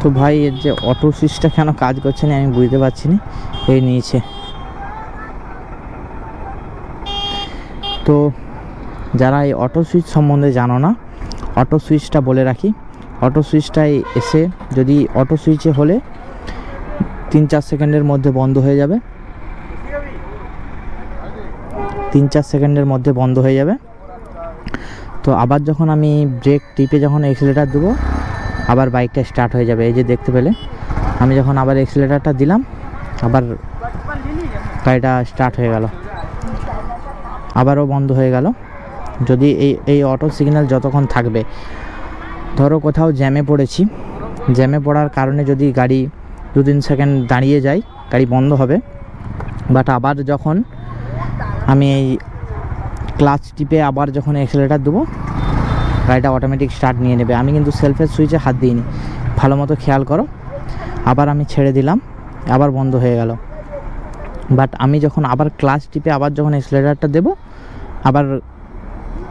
তো ভাই এর যে অটো সুইচটা কেন কাজ করছে না, আমি বুঝতে পারছি না। এই নিয়েছে। তো যারা এই অটো সুইচ সম্বন্ধে জানো না অটো সুইচটা বলে রাখি। অটো সুইচটাই এসে যদি অটো সুইচে হলে তিন চার সেকেন্ডের মধ্যে বন্ধ হয়ে যাবে। তিন চার সেকেন্ডের মধ্যে বন্ধ হয়ে যাবে। তো আবার যখন আমি ব্রেক টিপে যখন এক্সিলেটার দেবো আবার বাইকটা স্টার্ট হয়ে যাবে। এই যে দেখতে পেলে, আমি যখন আবার এক্সিলেটারটা দিলাম, আবার গাড়িটা স্টার্ট হয়ে গেল। আবারও বন্ধ হয়ে গেল। যদি এই এই অটো সিগন্যাল যতক্ষণ থাকবে, ধরো কোথাও জ্যামে পড়েছি জ্যামে পড়ার কারণে যদি গাড়ি দু তিন সেকেন্ড দাঁড়িয়ে যায়, গাড়ি বন্ধ হবে। বাট আবার যখন আমি এই ক্লাচ টিপে আবার যখন এক্সেলেটার দেবো গাড়িটা অটোমেটিক স্টার্ট নিয়ে নেবে। আমি কিন্তু সেলফের সুইচে হাত দিইনি। ভালো মতো খেয়াল করো। আবার আমি ছেড়ে দিলাম। আবার বন্ধ হয়ে গেল। বাট আমি যখন আবার ক্লাস টিপে আবার যখন এক্সেলেটারটা দেবো, আবার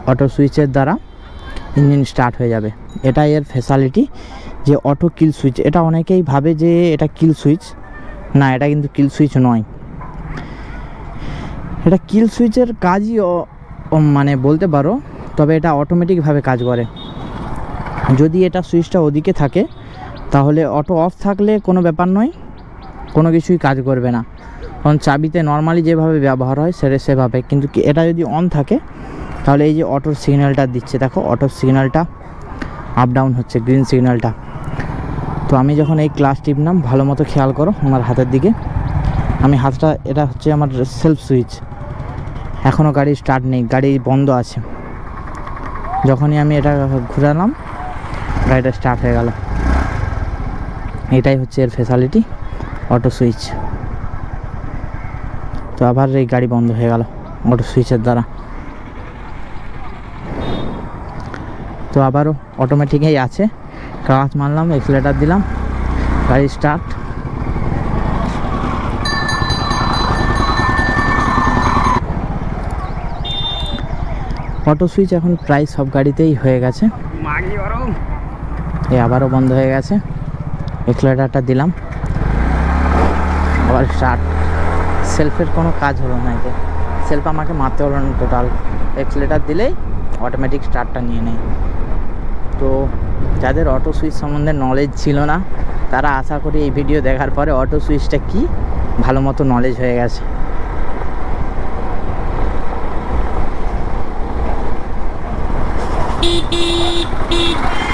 অটো সুইচের দ্বারা ইঞ্জিন স্টার্ট হয়ে যাবে। এটা এর ফ্যাসালিটি যে অটো কিল সুইচ এটা অনেকেই ভাবে যে এটা কিল সুইচ না, এটা কিন্তু কিল সুইচ নয়। এটা কিল সুইচের কাজই মানে বলতে পারো তবে এটা অটোমেটিকভাবে কাজ করে। যদি এটা সুইচটা ওদিকে থাকে, তাহলে অটো অফ থাকলে কোনো ব্যাপার নয়, কোনো কিছুই কাজ করবে না। কারণ চাবিতে নর্মালি যেভাবে ব্যবহার হয় সেটা সেভাবে। কিন্তু এটা যদি অন থাকে, তাহলে এই যে অটোর সিগন্যালটা দিচ্ছে, দেখো অটোর সিগন্যালটা আপ ডাউন হচ্ছে গ্রিন সিগন্যালটা তো আমি যখন এই ক্লাস টিপলাম ভালো মতো খেয়াল করো আমার হাতের দিকে। আমি হাতটা, এটা হচ্ছে আমার সেলফ সুইচ এখনও গাড়ি স্টার্ট নেই, গাড়ি বন্ধ আছে। যখনই আমি এটা ঘুরালাম, গাড়িটা স্টার্ট হয়ে গেল। এটাই হচ্ছে এর ফেসালিটি অটো সুইচ তো আবার এই গাড়ি বন্ধ হয়ে গেল অটো সুইচের দ্বারা। তো আবারও অটোমেটিকই আছে। কাজ মারলাম এক্সিলেটার দিলাম, গাড়ি স্টার্ট অটো সুইচ এখন প্রায় সব গাড়িতেই হয়ে গেছে। এ আবারও বন্ধ হয়ে গেছে। এক্সিলেটারটা দিলাম। আবার স্টার্ট সেলফের কোনো কাজ হলো না এতে। সেলফ আমাকে মারতে হলো না টোটাল এক্সিলেটার দিলেই অটোমেটিক স্টার্টটা নিয়ে নেয় তো যাদের অটো সুইচ সম্বন্ধে নলেজ ছিল না তারা আশা করি এই ভিডিও দেখার পরে অটো সুইচটা কি ভালো মতো নলেজ হয়ে গেছে। ピーピーピー